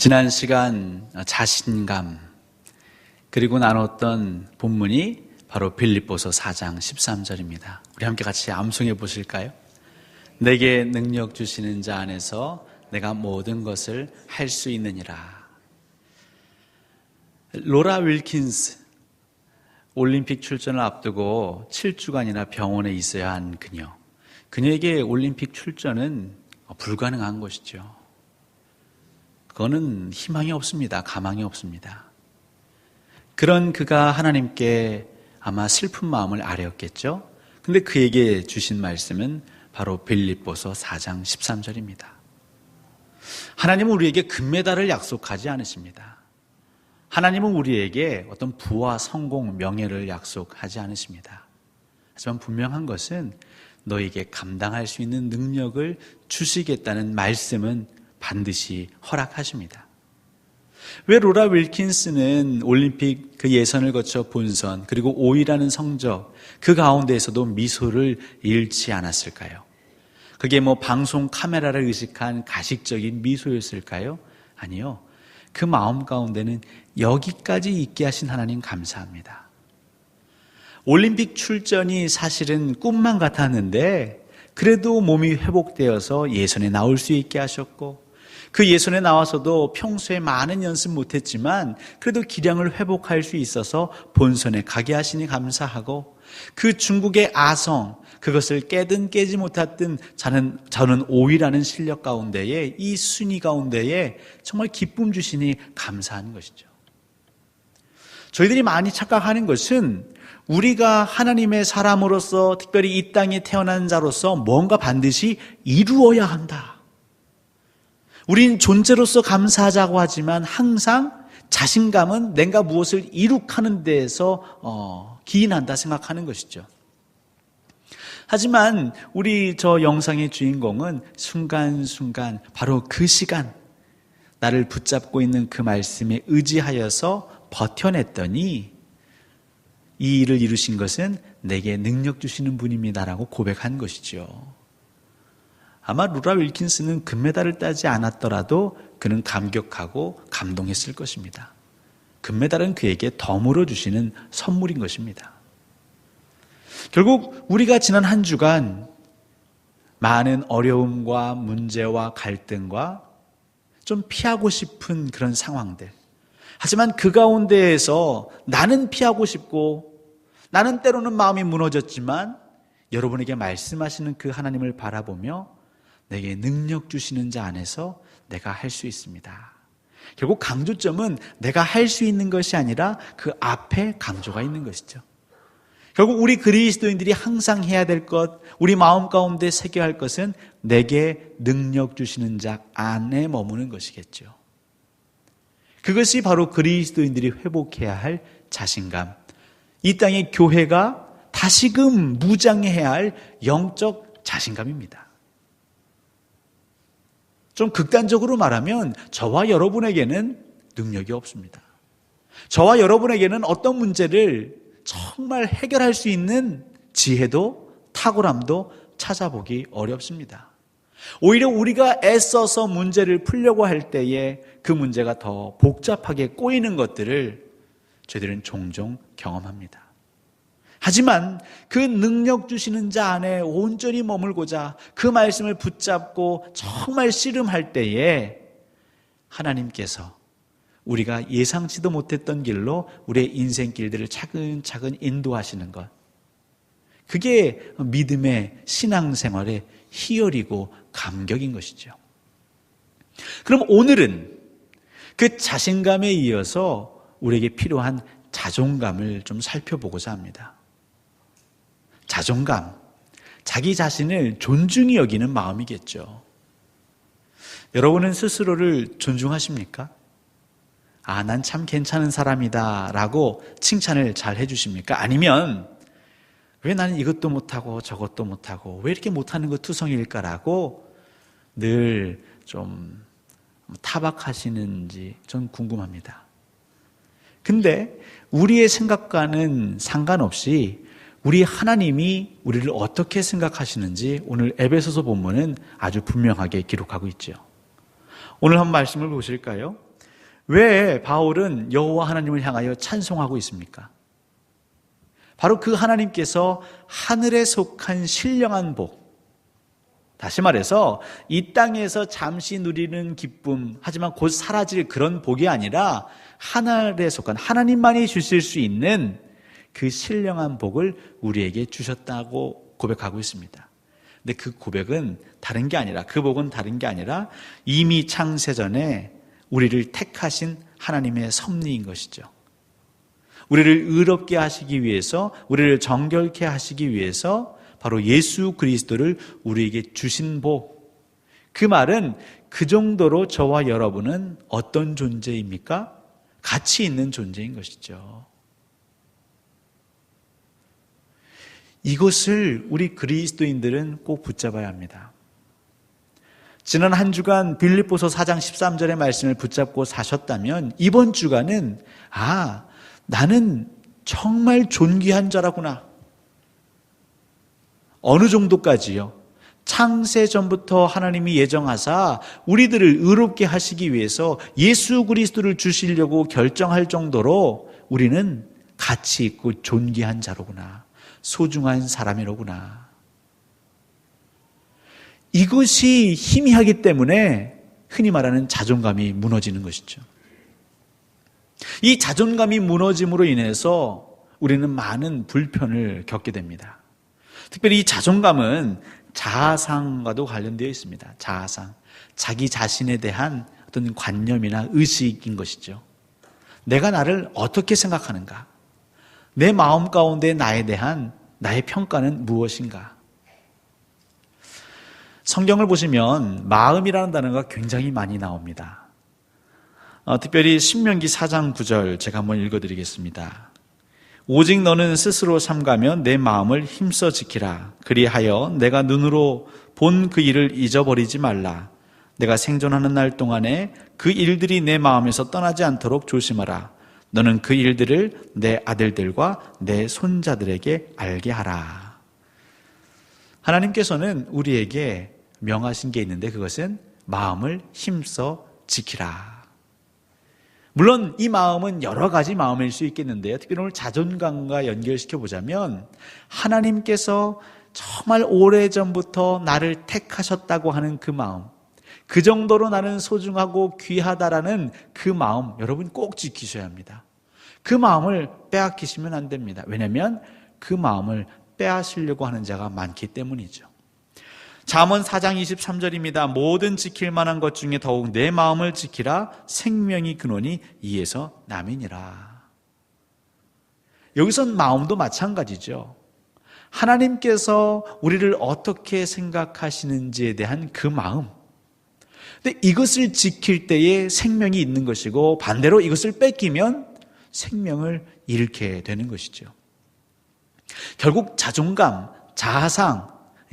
지난 시간 자신감 그리고 나눴던 본문이 바로 빌립보서 4장 13절입니다. 우리 함께 같이 암송해 보실까요? 내게 능력 주시는 자 안에서 내가 모든 것을 할 수 있느니라. 로라 윌킨스 올림픽 출전을 앞두고 7주간이나 병원에 있어야 한 그녀. 그녀에게 올림픽 출전은 불가능한 것이죠. 그거는 희망이 없습니다. 가망이 없습니다. 그런 그가 하나님께 아마 슬픈 마음을 아뢰었겠죠. 근데 그에게 주신 말씀은 바로 빌립보서 4장 13절입니다. 하나님은 우리에게 금메달을 약속하지 않으십니다. 하나님은 우리에게 어떤 부와 성공, 명예를 약속하지 않으십니다. 하지만 분명한 것은 너에게 감당할 수 있는 능력을 주시겠다는 말씀은 반드시 허락하십니다. 왜 로라 윌킨스는 올림픽 그 예선을 거쳐 본선 그리고 5위라는 성적 그 가운데에서도 미소를 잃지 않았을까요? 그게 뭐 방송 카메라를 의식한 가식적인 미소였을까요? 아니요. 그 마음 가운데는 여기까지 있게 하신 하나님 감사합니다. 올림픽 출전이 사실은 꿈만 같았는데 그래도 몸이 회복되어서 예선에 나올 수 있게 하셨고 그 예선에 나와서도 평소에 많은 연습 못했지만 그래도 기량을 회복할 수 있어서 본선에 가게 하시니 감사하고 그 중국의 아성 그것을 깨든 깨지 못했든 저는 저는 오이라는 실력 가운데에 이 순위 가운데에 정말 기쁨 주시니 감사한 것이죠. 저희들이 많이 착각하는 것은 우리가 하나님의 사람으로서 특별히 이 땅에 태어난 자로서 뭔가 반드시 이루어야 한다. 우린 존재로서 감사하자고 하지만 항상 자신감은 내가 무엇을 이룩하는 데에서 어, 기인한다 생각하는 것이죠. 하지만 우리 저 영상의 주인공은 순간순간 바로 그 시간 나를 붙잡고 있는 그 말씀에 의지하여서 버텨냈더니 이 일을 이루신 것은 내게 능력 주시는 분입니다라고 고백한 것이죠. 아마 루라 윌킨스는 금메달을 따지 않았더라도 그는 감격하고 감동했을 것입니다. 금메달은 그에게 덤으로 주시는 선물인 것입니다. 결국 우리가 지난 한 주간 많은 어려움과 문제와 갈등과 좀 피하고 싶은 그런 상황들. 하지만 그 가운데에서 나는 피하고 싶고 나는 때로는 마음이 무너졌지만 여러분에게 말씀하시는 그 하나님을 바라보며 내게 능력 주시는 자 안에서 내가 할 수 있습니다. 결국 강조점은 내가 할 수 있는 것이 아니라 그 앞에 강조가 있는 것이죠. 결국 우리 그리스도인들이 항상 해야 될 것, 우리 마음 가운데 새겨야 할 것은 내게 능력 주시는 자 안에 머무는 것이겠죠. 그것이 바로 그리스도인들이 회복해야 할 자신감. 이 땅의 교회가 다시금 무장해야 할 영적 자신감입니다. 좀 극단적으로 말하면 저와 여러분에게는 능력이 없습니다. 저와 여러분에게는 어떤 문제를 정말 해결할 수 있는 지혜도 탁월함도 찾아보기 어렵습니다. 오히려 우리가 애써서 문제를 풀려고 할 때에 그 문제가 더 복잡하게 꼬이는 것들을 저희들은 종종 경험합니다. 하지만 그 능력 주시는 자 안에 온전히 머물고자 그 말씀을 붙잡고 정말 씨름할 때에 하나님께서 우리가 예상치도 못했던 길로 우리의 인생길들을 차근차근 인도하시는 것. 그게 믿음의 신앙생활의 희열이고 감격인 것이죠. 그럼 오늘은 그 자신감에 이어서 우리에게 필요한 자존감을 좀 살펴보고자 합니다. 자존감, 자기 자신을 존중히 여기는 마음이겠죠. 여러분은 스스로를 존중하십니까? 아, 난 참 괜찮은 사람이다. 라고 칭찬을 잘 해주십니까? 아니면, 왜 나는 이것도 못하고 저것도 못하고, 왜 이렇게 못하는 것 투성일까라고 늘 좀 타박하시는지 전 궁금합니다. 근데 우리의 생각과는 상관없이 우리 하나님이 우리를 어떻게 생각하시는지 오늘 에베소서 본문은 아주 분명하게 기록하고 있죠. 오늘 한 말씀을 보실까요? 왜 바울은 여호와 하나님을 향하여 찬송하고 있습니까? 바로 그 하나님께서 하늘에 속한 신령한 복, 다시 말해서 이 땅에서 잠시 누리는 기쁨, 하지만 곧 사라질 그런 복이 아니라 하늘에 속한 하나님만이 주실 수 있는 그 신령한 복을 우리에게 주셨다고 고백하고 있습니다. 근데 그 고백은 다른 게 아니라 그 복은 다른 게 아니라 이미 창세전에 우리를 택하신 하나님의 섭리인 것이죠. 우리를 의롭게 하시기 위해서 우리를 정결케 하시기 위해서 바로 예수 그리스도를 우리에게 주신 복. 그 말은 그 정도로 저와 여러분은 어떤 존재입니까? 가치 있는 존재인 것이죠. 이것을 우리 그리스도인들은 꼭 붙잡아야 합니다. 지난 한 주간 빌립보서 4장 13절의 말씀을 붙잡고 사셨다면 이번 주간은 아, 나는 정말 존귀한 자라구나. 어느 정도까지요? 창세 전부터 하나님이 예정하사 우리들을 의롭게 하시기 위해서 예수 그리스도를 주시려고 결정할 정도로 우리는 가치 있고 존귀한 자로구나. 소중한 사람이로구나. 이것이 희미하기 때문에 흔히 말하는 자존감이 무너지는 것이죠. 이 자존감이 무너짐으로 인해서 우리는 많은 불편을 겪게 됩니다. 특별히 이 자존감은 자아상과도 관련되어 있습니다. 자아상. 자기 자신에 대한 어떤 관념이나 의식인 것이죠. 내가 나를 어떻게 생각하는가? 내 마음 가운데 나에 대한 나의 평가는 무엇인가? 성경을 보시면 마음이라는 단어가 굉장히 많이 나옵니다. 어, 특별히 신명기 4장 9절 제가 한번 읽어드리겠습니다. 오직 너는 스스로 삼가면 내 마음을 힘써 지키라. 그리하여 내가 눈으로 본 그 일을 잊어버리지 말라. 내가 생존하는 날 동안에 그 일들이 내 마음에서 떠나지 않도록 조심하라. 너는 그 일들을 내 아들들과 내 손자들에게 알게 하라. 하나님께서는 우리에게 명하신 게 있는데 그것은 마음을 힘써 지키라. 물론 이 마음은 여러 가지 마음일 수 있겠는데요. 특히 오늘 자존감과 연결시켜 보자면 하나님께서 정말 오래전부터 나를 택하셨다고 하는 그 마음, 그 정도로 나는 소중하고 귀하다라는 그 마음, 여러분 꼭 지키셔야 합니다. 그 마음을 빼앗기시면 안 됩니다. 왜냐하면 그 마음을 빼앗으려고 하는 자가 많기 때문이죠. 잠언 4장 23절입니다. 모든 지킬 만한 것 중에 더욱 내 마음을 지키라 생명이 근원이 이에서 남이니라. 여기선 마음도 마찬가지죠. 하나님께서 우리를 어떻게 생각하시는지에 대한 그 마음. 근데 이것을 지킬 때에 생명이 있는 것이고 반대로 이것을 뺏기면 생명을 잃게 되는 것이죠. 결국 자존감, 자아상,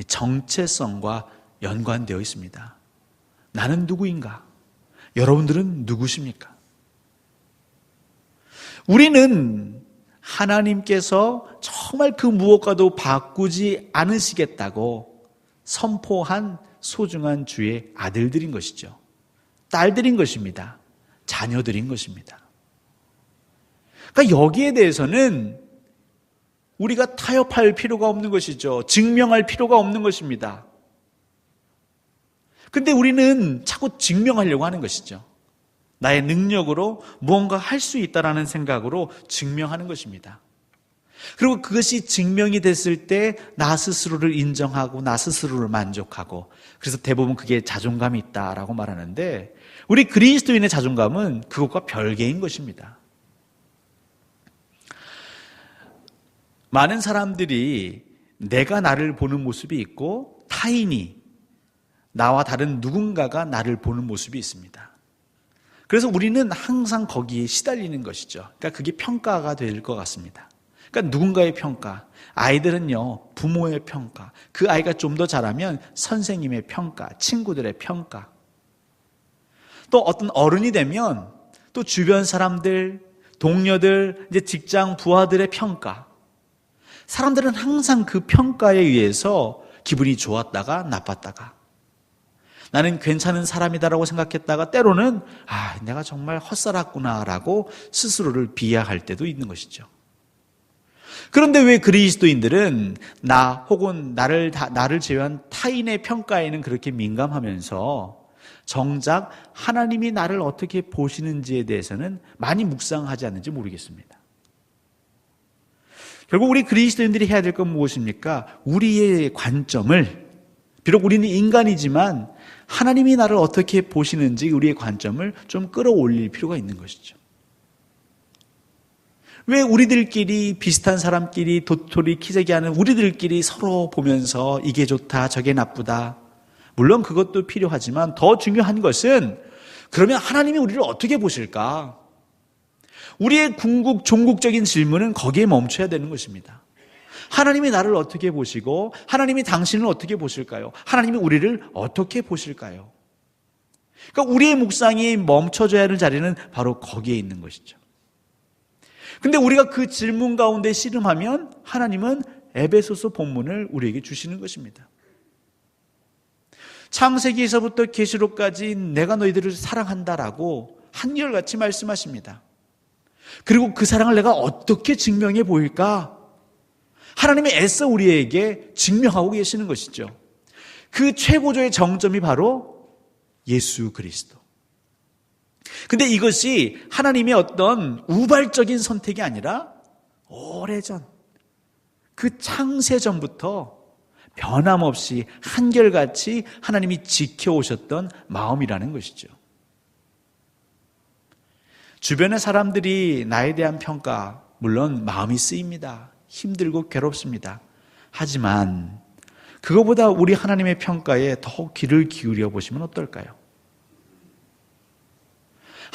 정체성과 연관되어 있습니다. 나는 누구인가? 여러분들은 누구십니까? 우리는 하나님께서 정말 그 무엇과도 바꾸지 않으시겠다고 선포한 소중한 주의 아들들인 것이죠. 딸들인 것입니다. 자녀들인 것입니다. 그러니까 여기에 대해서는 우리가 타협할 필요가 없는 것이죠. 증명할 필요가 없는 것입니다. 근데 우리는 자꾸 증명하려고 하는 것이죠. 나의 능력으로 무언가 할 수 있다라는 생각으로 증명하는 것입니다. 그리고 그것이 증명이 됐을 때 나 스스로를 인정하고 나 스스로를 만족하고 그래서 대부분 그게 자존감이 있다라고 말하는데 우리 그리스도인의 자존감은 그것과 별개인 것입니다. 많은 사람들이 내가 나를 보는 모습이 있고 타인이 나와 다른 누군가가 나를 보는 모습이 있습니다. 그래서 우리는 항상 거기에 시달리는 것이죠. 그러니까 그게 평가가 될 것 같습니다. 그러니까 누군가의 평가, 아이들은요, 부모의 평가, 그 아이가 좀더 잘하면 선생님의 평가, 친구들의 평가. 또 어떤 어른이 되면 또 주변 사람들, 동료들, 이제 직장 부하들의 평가. 사람들은 항상 그 평가에 의해서 기분이 좋았다가 나빴다가. 나는 괜찮은 사람이다라고 생각했다가 때로는 아, 내가 정말 헛살았구나라고 스스로를 비하할 때도 있는 것이죠. 그런데 왜 그리스도인들은 나 혹은 나를 나를 제외한 타인의 평가에는 그렇게 민감하면서 정작 하나님이 나를 어떻게 보시는지에 대해서는 많이 묵상하지 않는지 모르겠습니다. 결국 우리 그리스도인들이 해야 될 건 무엇입니까? 우리의 관점을 비록 우리는 인간이지만 하나님이 나를 어떻게 보시는지 우리의 관점을 좀 끌어올릴 필요가 있는 것이죠. 왜 우리들끼리 비슷한 사람끼리 도토리 키재기 하는 우리들끼리 서로 보면서 이게 좋다, 저게 나쁘다. 물론 그것도 필요하지만 더 중요한 것은 그러면 하나님이 우리를 어떻게 보실까? 우리의 궁극, 종국적인 질문은 거기에 멈춰야 되는 것입니다. 하나님이 나를 어떻게 보시고 하나님이 당신을 어떻게 보실까요? 하나님이 우리를 어떻게 보실까요? 그러니까 우리의 묵상이 멈춰져야 하는 자리는 바로 거기에 있는 것이죠. 근데 우리가 그 질문 가운데 씨름하면 하나님은 에베소서 본문을 우리에게 주시는 것입니다. 창세기에서부터 계시록까지 내가 너희들을 사랑한다라고 한결같이 말씀하십니다. 그리고 그 사랑을 내가 어떻게 증명해 보일까? 하나님이 애써 우리에게 증명하고 계시는 것이죠. 그 최고조의 정점이 바로 예수 그리스도. 근데 이것이 하나님의 어떤 우발적인 선택이 아니라 오래전, 그 창세전부터 변함없이 한결같이 하나님이 지켜오셨던 마음이라는 것이죠. 주변의 사람들이 나에 대한 평가, 물론 마음이 쓰입니다. 힘들고 괴롭습니다. 하지만 그거보다 우리 하나님의 평가에 더 귀를 기울여 보시면 어떨까요?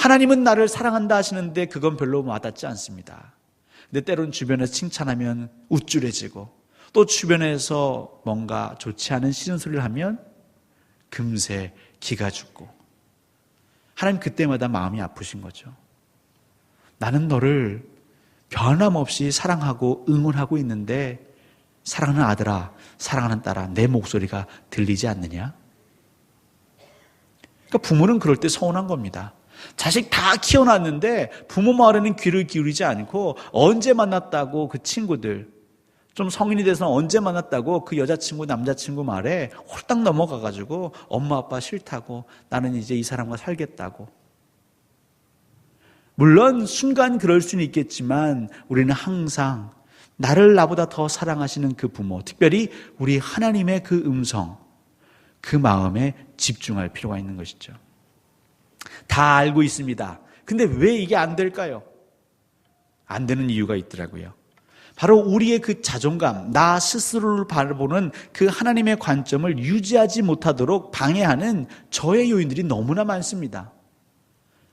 하나님은 나를 사랑한다 하시는데 그건 별로 와닿지 않습니다. 근데 때론 주변에서 칭찬하면 우쭐해지고 또 주변에서 뭔가 좋지 않은 시즌소리를 하면 금세 기가 죽고 하나님 그때마다 마음이 아프신 거죠. 나는 너를 변함없이 사랑하고 응원하고 있는데 사랑하는 아들아, 사랑하는 딸아, 내 목소리가 들리지 않느냐? 그러니까 부모는 그럴 때 서운한 겁니다. 자식 다 키워놨는데 부모 말에는 귀를 기울이지 않고 언제 만났다고 그 친구들 좀 성인이 돼서 언제 만났다고 그 여자친구 남자친구 말에 홀딱 넘어가가지고 엄마 아빠 싫다고 나는 이제 이 사람과 살겠다고 물론 순간 그럴 수는 있겠지만 우리는 항상 나를 나보다 더 사랑하시는 그 부모, 특별히 우리 하나님의 그 음성, 그 마음에 집중할 필요가 있는 것이죠. 다 알고 있습니다. 근데 왜 이게 안 될까요? 안 되는 이유가 있더라고요. 바로 우리의 그 자존감, 나 스스로를 바라보는 그 하나님의 관점을 유지하지 못하도록 방해하는 저의 요인들이 너무나 많습니다.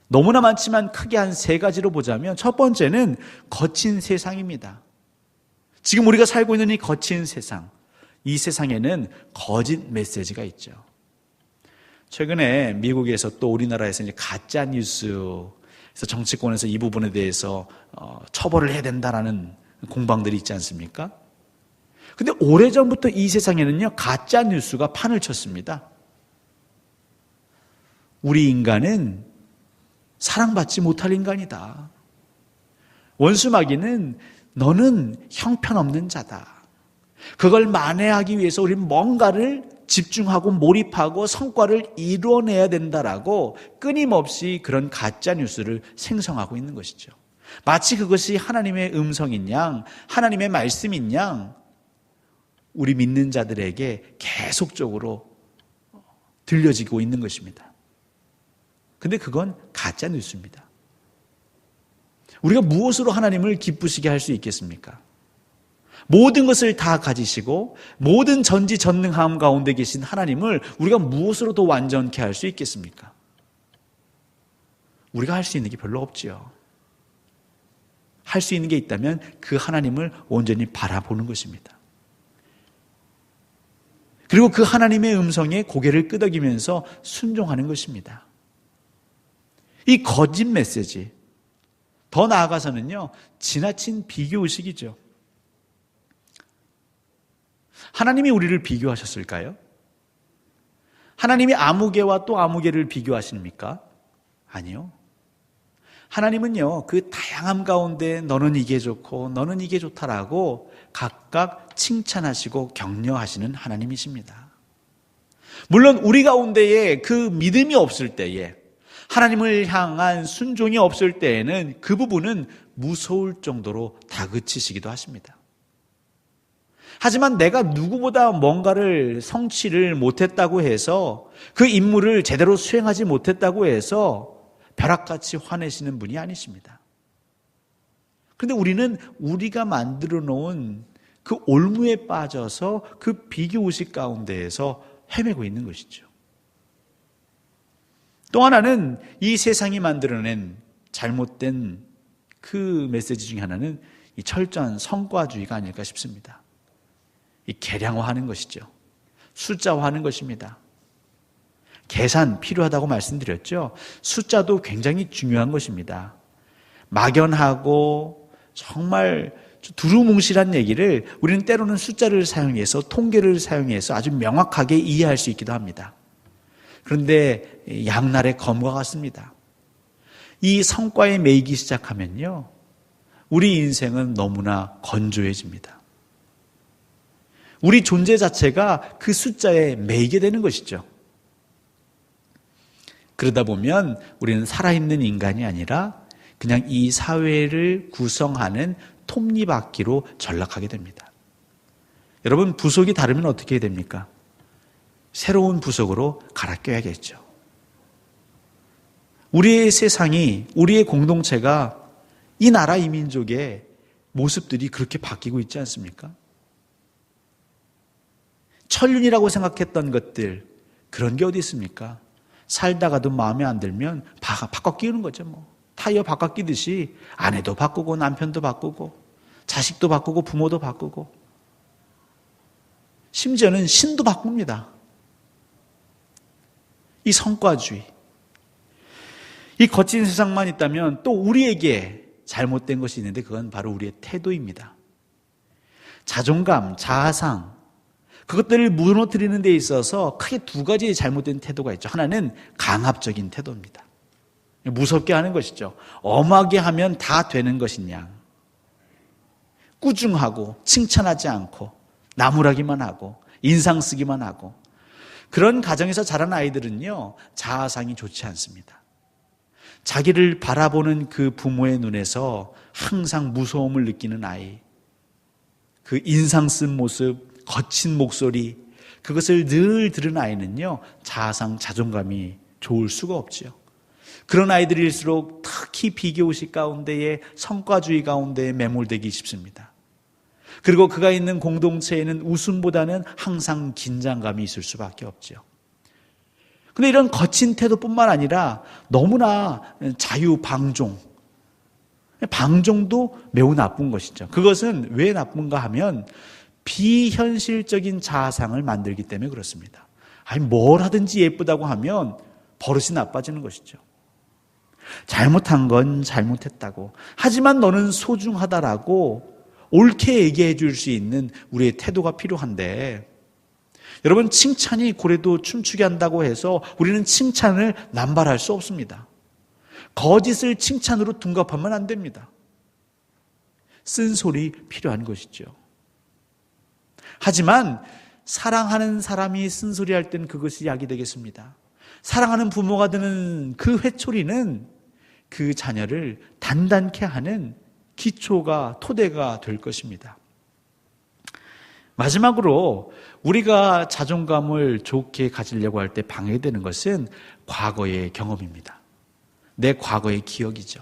너무나 많지만 크게 한 세 가지로 보자면 첫 번째는 거친 세상입니다. 지금 우리가 살고 있는 이 거친 세상, 이 세상에는 거짓 메시지가 있죠. 최근에 미국에서 또 우리나라에서 이제 가짜 뉴스에서 정치권에서 이 부분에 대해서 어, 처벌을 해야 된다라는 공방들이 있지 않습니까? 근데 오래전부터 이 세상에는요, 가짜 뉴스가 판을 쳤습니다. 우리 인간은 사랑받지 못할 인간이다. 원수마귀는 너는 형편없는 자다. 그걸 만회하기 위해서 우리는 뭔가를 집중하고 몰입하고 성과를 이루어내야 된다라고 끊임없이 그런 가짜 뉴스를 생성하고 있는 것이죠. 마치 그것이 하나님의 음성인 양, 하나님의 말씀인 양, 우리 믿는 자들에게 계속적으로 들려지고 있는 것입니다. 근데 그건 가짜 뉴스입니다. 우리가 무엇으로 하나님을 기쁘시게 할 수 있겠습니까? 모든 것을 다 가지시고 모든 전지전능함 가운데 계신 하나님을 우리가 무엇으로 더 완전케 할 수 있겠습니까? 우리가 할 수 있는 게 별로 없지요. 할 수 있는 게 있다면 그 하나님을 온전히 바라보는 것입니다. 그리고 그 하나님의 음성에 고개를 끄덕이면서 순종하는 것입니다. 이 거짓 메시지, 더 나아가서는요, 지나친 비교 의식이죠. 하나님이 우리를 비교하셨을까요? 하나님이 아무개와 또 아무개를 비교하십니까? 아니요. 하나님은요, 그 다양함 가운데 너는 이게 좋고 너는 이게 좋다라고 각각 칭찬하시고 격려하시는 하나님이십니다. 물론 우리 가운데에 그 믿음이 없을 때에 하나님을 향한 순종이 없을 때에는 그 부분은 무서울 정도로 다그치시기도 하십니다. 하지만 내가 누구보다 뭔가를 성취를 못했다고 해서 그 임무를 제대로 수행하지 못했다고 해서 벼락같이 화내시는 분이 아니십니다. 그런데 우리는 우리가 만들어 놓은 그 올무에 빠져서 그 비교의식 가운데에서 헤매고 있는 것이죠. 또 하나는 이 세상이 만들어낸 잘못된 그 메시지 중에 하나는 이 철저한 성과주의가 아닐까 싶습니다. 이 계량화하는 것이죠. 숫자화하는 것입니다. 계산 필요하다고 말씀드렸죠. 숫자도 굉장히 중요한 것입니다. 막연하고 정말 두루뭉실한 얘기를 우리는 때로는 숫자를 사용해서 통계를 사용해서 아주 명확하게 이해할 수 있기도 합니다. 그런데 양날의 검과 같습니다. 이 성과에 매이기 시작하면요. 우리 인생은 너무나 건조해집니다. 우리 존재 자체가 그 숫자에 매이게 되는 것이죠. 그러다 보면 우리는 살아있는 인간이 아니라 그냥 이 사회를 구성하는 톱니바퀴로 전락하게 됩니다. 여러분, 부속이 다르면 어떻게 됩니까? 새로운 부속으로 갈아 껴야겠죠. 우리의 세상이, 우리의 공동체가 이 나라 이 민족의 모습들이 그렇게 바뀌고 있지 않습니까? 천륜이라고 생각했던 것들, 그런 게 어디 있습니까? 살다가도 마음에 안 들면 바, 바꿔 끼우는 거죠, 뭐. 타이어 바꿔 끼듯이 아내도 바꾸고 남편도 바꾸고 자식도 바꾸고 부모도 바꾸고 심지어는 신도 바꿉니다. 이 성과주의. 이 거친 세상만 있다면 또 우리에게 잘못된 것이 있는데 그건 바로 우리의 태도입니다. 자존감, 자아상, 그것들을 무너뜨리는 데 있어서 크게 두 가지 잘못된 태도가 있죠. 하나는 강압적인 태도입니다. 무섭게 하는 것이죠. 엄하게 하면 다 되는 것이냐. 꾸중하고 칭찬하지 않고 나무라기만 하고 인상 쓰기만 하고 그런 가정에서 자란 아이들은요 자아상이 좋지 않습니다. 자기를 바라보는 그 부모의 눈에서 항상 무서움을 느끼는 아이, 그 인상 쓴 모습, 거친 목소리, 그것을 늘 들은 아이는요, 자아상, 자존감이 좋을 수가 없지요. 그런 아이들일수록 특히 비교의식 가운데에 성과주의 가운데에 매몰되기 쉽습니다. 그리고 그가 있는 공동체에는 웃음보다는 항상 긴장감이 있을 수밖에 없죠. 근데 이런 거친 태도뿐만 아니라 너무나 자유방종, 방종도 매우 나쁜 것이죠. 그것은 왜 나쁜가 하면 비현실적인 자아상을 만들기 때문에 그렇습니다. 아니, 뭘 하든지 예쁘다고 하면 버릇이 나빠지는 것이죠. 잘못한 건 잘못했다고. 하지만 너는 소중하다라고 옳게 얘기해 줄 수 있는 우리의 태도가 필요한데, 여러분, 칭찬이 고래도 춤추게 한다고 해서 우리는 칭찬을 남발할 수 없습니다. 거짓을 칭찬으로 둔갑하면 안 됩니다. 쓴소리 필요한 것이죠. 하지만 사랑하는 사람이 쓴소리할 땐 그것이 약이 되겠습니다. 사랑하는 부모가 드는 그 회초리는 그 자녀를 단단케 하는 기초가 토대가 될 것입니다. 마지막으로 우리가 자존감을 좋게 가지려고 할 때 방해되는 것은 과거의 경험입니다. 내 과거의 기억이죠.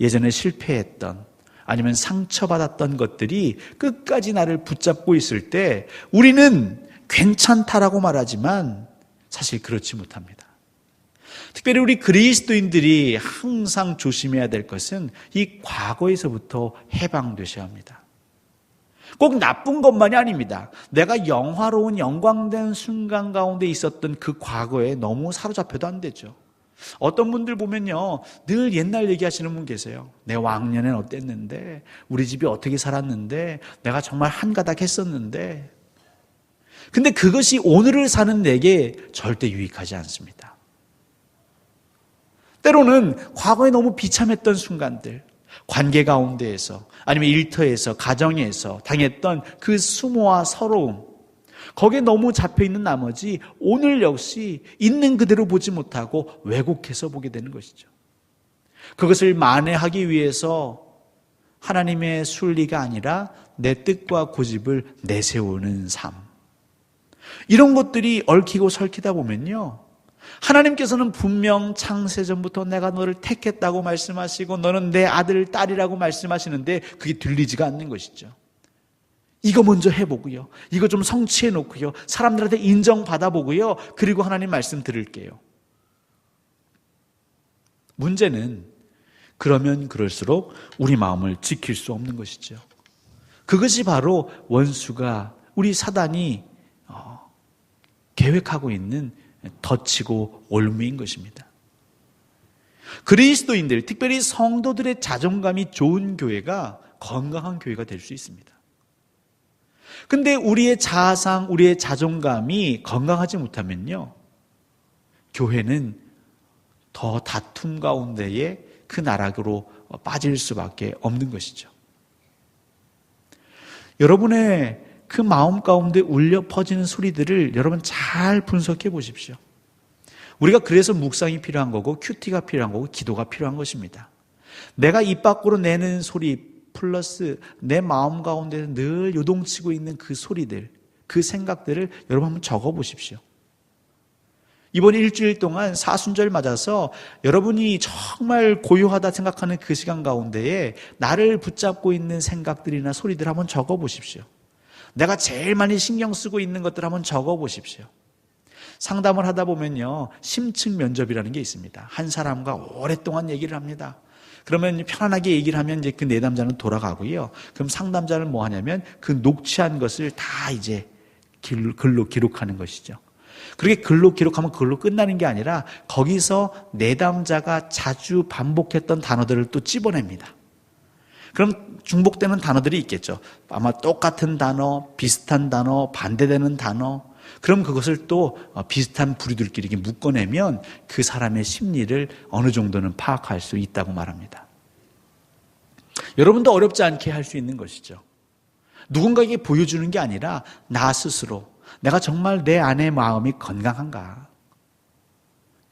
예전에 실패했던 아니면 상처받았던 것들이 끝까지 나를 붙잡고 있을 때 우리는 괜찮다라고 말하지만 사실 그렇지 못합니다. 특별히 우리 그리스도인들이 항상 조심해야 될 것은 이 과거에서부터 해방되셔야 합니다. 꼭 나쁜 것만이 아닙니다. 내가 영화로운 영광된 순간 가운데 있었던 그 과거에 너무 사로잡혀도 안 되죠. 어떤 분들 보면요, 늘 옛날 얘기하시는 분 계세요. 내 왕년엔 어땠는데, 우리 집이 어떻게 살았는데, 내가 정말 한 가닥 했었는데. 근데 그것이 오늘을 사는 내게 절대 유익하지 않습니다. 때로는 과거에 너무 비참했던 순간들, 관계 가운데에서 아니면 일터에서 가정에서 당했던 그 수모와 서러움, 거기에 너무 잡혀 있는 나머지 오늘 역시 있는 그대로 보지 못하고 왜곡해서 보게 되는 것이죠. 그것을 만회하기 위해서 하나님의 순리가 아니라 내 뜻과 고집을 내세우는 삶. 이런 것들이 얽히고 설키다 보면요. 하나님께서는 분명 창세전부터 내가 너를 택했다고 말씀하시고 너는 내 아들, 딸이라고 말씀하시는데 그게 들리지가 않는 것이죠. 이거 먼저 해보고요. 이거 좀 성취해 놓고요. 사람들한테 인정받아 보고요. 그리고 하나님 말씀 들을게요. 문제는 그러면 그럴수록 우리 마음을 지킬 수 없는 것이죠. 그것이 바로 원수가 우리 사단이 어, 계획하고 있는 덧치고 올무인 것입니다. 그리스도인들, 특별히 성도들의 자존감이 좋은 교회가 건강한 교회가 될 수 있습니다. 근데 우리의 자아상, 우리의 자존감이 건강하지 못하면요. 교회는 더 다툼 가운데에 그 나락으로 빠질 수밖에 없는 것이죠. 여러분의 그 마음 가운데 울려 퍼지는 소리들을 여러분 잘 분석해 보십시오. 우리가 그래서 묵상이 필요한 거고 큐티가 필요한 거고 기도가 필요한 것입니다. 내가 입 밖으로 내는 소리 플러스 내 마음 가운데 늘 요동치고 있는 그 소리들, 그 생각들을 여러분 한번 적어 보십시오. 이번 일주일 동안 사순절 맞아서 여러분이 정말 고요하다 생각하는 그 시간 가운데에 나를 붙잡고 있는 생각들이나 소리들 한번 적어 보십시오. 내가 제일 많이 신경 쓰고 있는 것들 한번 적어 보십시오. 상담을 하다 보면요, 심층 면접이라는 게 있습니다. 한 사람과 오랫동안 얘기를 합니다. 그러면 편안하게 얘기를 하면 이제 그 내담자는 돌아가고요. 그럼 상담자는 뭐 하냐면 그 녹취한 것을 다 이제 글로 기록하는 것이죠. 그렇게 글로 기록하면 글로 끝나는 게 아니라 거기서 내담자가 자주 반복했던 단어들을 또 찝어냅니다. 그럼 중복되는 단어들이 있겠죠. 아마 똑같은 단어, 비슷한 단어, 반대되는 단어. 그럼 그것을 또 어, 비슷한 부류들끼리 묶어내면 그 사람의 심리를 어느 정도는 파악할 수 있다고 말합니다. 여러분도 어렵지 않게 할 수 있는 것이죠. 누군가에게 보여주는 게 아니라 나 스스로 내가 정말 내 안의 마음이 건강한가?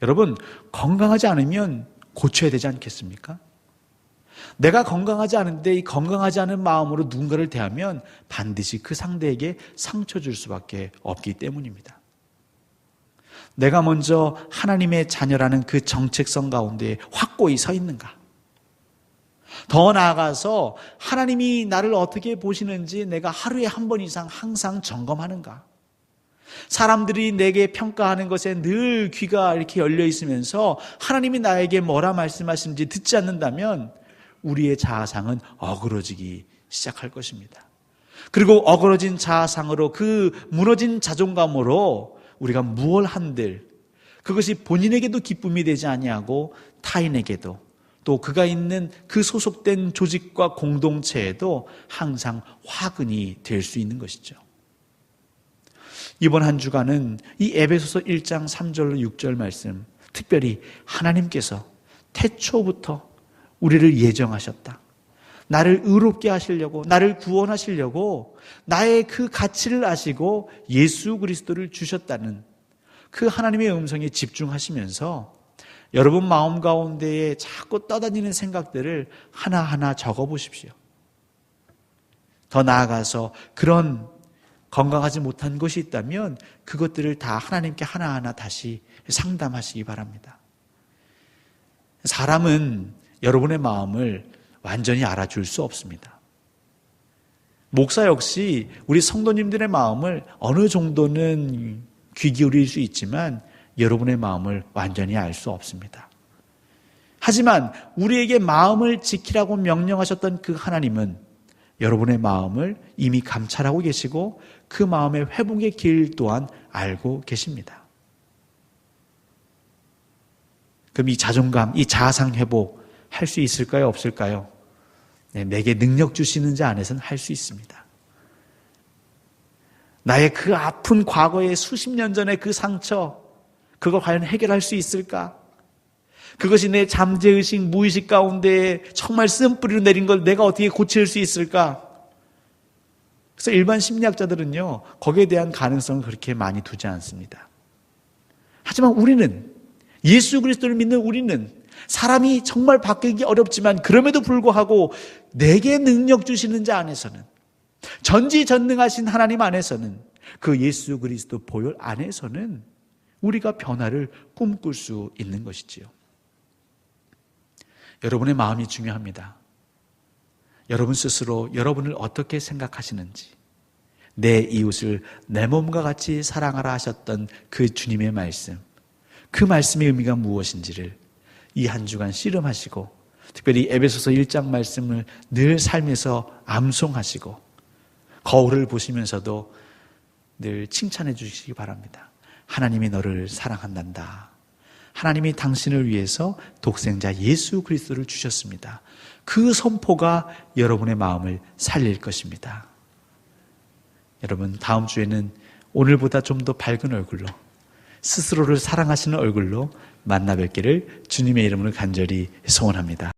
여러분, 건강하지 않으면 고쳐야 되지 않겠습니까? 내가 건강하지 않은데 이 건강하지 않은 마음으로 누군가를 대하면 반드시 그 상대에게 상처 줄 수밖에 없기 때문입니다. 내가 먼저 하나님의 자녀라는 그 정책성 가운데 확고히 서 있는가? 더 나아가서 하나님이 나를 어떻게 보시는지 내가 하루에 한 번 이상 항상 점검하는가? 사람들이 내게 평가하는 것에 늘 귀가 이렇게 열려 있으면서 하나님이 나에게 뭐라 말씀하시는지 듣지 않는다면 우리의 자아상은 어그러지기 시작할 것입니다. 그리고 어그러진 자아상으로 그 무너진 자존감으로 우리가 무얼 한들 그것이 본인에게도 기쁨이 되지 아니하고 타인에게도 또 그가 있는 그 소속된 조직과 공동체에도 항상 화근이 될 수 있는 것이죠. 이번 한 주간은 이 에베소서 1장 3절로 6절 말씀, 특별히 하나님께서 태초부터 우리를 예정하셨다. 나를 의롭게 하시려고, 나를 구원하시려고, 나의 그 가치를 아시고 예수 그리스도를 주셨다는 그 하나님의 음성에 집중하시면서 여러분 마음 가운데에 자꾸 떠다니는 생각들을 하나하나 적어 보십시오. 더 나아가서 그런 건강하지 못한 것이 있다면 그것들을 다 하나님께 하나하나 다시 상담하시기 바랍니다. 사람은 여러분의 마음을 완전히 알아줄 수 없습니다. 목사 역시 우리 성도님들의 마음을 어느 정도는 귀 기울일 수 있지만 여러분의 마음을 완전히 알 수 없습니다. 하지만 우리에게 마음을 지키라고 명령하셨던 그 하나님은 여러분의 마음을 이미 감찰하고 계시고 그 마음의 회복의 길 또한 알고 계십니다. 그럼 이 자존감, 이 자아상 회복 할 수 있을까요? 없을까요? 네, 내게 능력 주시는 자 안에서는 할 수 있습니다. 나의 그 아픈 과거의 수십 년 전의 그 상처, 그거 과연 해결할 수 있을까? 그것이 내 잠재의식, 무의식 가운데 정말 쓴뿌리로 내린 걸 내가 어떻게 고칠 수 있을까? 그래서 일반 심리학자들은요, 거기에 대한 가능성을 그렇게 많이 두지 않습니다. 하지만 우리는, 예수 그리스도를 믿는 우리는 사람이 정말 바뀌기 어렵지만 그럼에도 불구하고 내게 능력 주시는 자 안에서는 전지전능하신 하나님 안에서는 그 예수 그리스도 보혈 안에서는 우리가 변화를 꿈꿀 수 있는 것이지요. 여러분의 마음이 중요합니다. 여러분 스스로 여러분을 어떻게 생각하시는지, 내 이웃을 내 몸과 같이 사랑하라 하셨던 그 주님의 말씀, 그 말씀의 의미가 무엇인지를 이 한 주간 씨름하시고, 특별히 에베소서 1장 말씀을 늘 삶에서 암송하시고, 거울을 보시면서도 늘 칭찬해 주시기 바랍니다. 하나님이 너를 사랑한단다. 하나님이 당신을 위해서 독생자 예수 그리스도를 주셨습니다. 그 선포가 여러분의 마음을 살릴 것입니다. 여러분, 다음 주에는 오늘보다 좀 더 밝은 얼굴로 스스로를 사랑하시는 얼굴로 만나 뵙기를 주님의 이름으로 간절히 소원합니다.